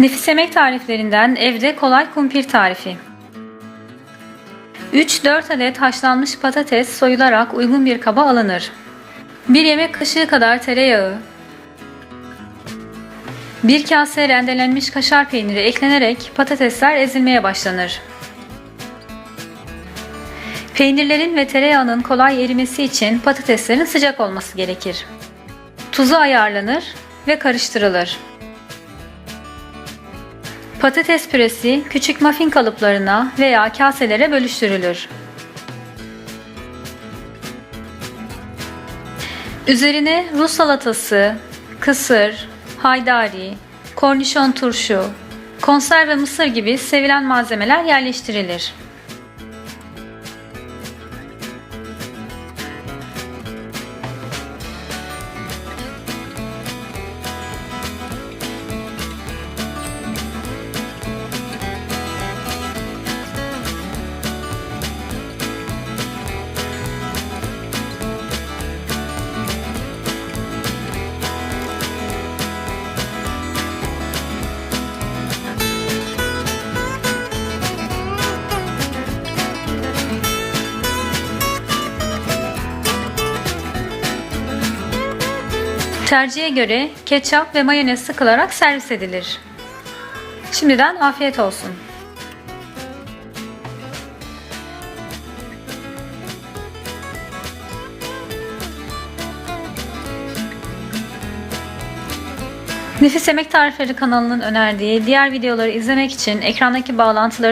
Nefis yemek tariflerinden evde kolay kumpir tarifi. 3-4 adet haşlanmış patates soyularak uygun bir kaba alınır. 1 yemek kaşığı kadar tereyağı, 1 kase rendelenmiş kaşar peyniri eklenerek patatesler ezilmeye başlanır. Peynirlerin ve tereyağının kolay erimesi için patateslerin sıcak olması gerekir. Tuzu ayarlanır ve karıştırılır. Patates püresi küçük muffin kalıplarına veya kaselere bölüştürülür. Üzerine Rus salatası, kısır, haydari, kornişon turşu, konserve mısır gibi sevilen malzemeler yerleştirilir. Tercihe göre ketçap ve mayonez sıkılarak servis edilir. Şimdiden afiyet olsun. Nefis Yemek Tarifleri kanalının önerdiği diğer videoları izlemek için ekrandaki bağlantıları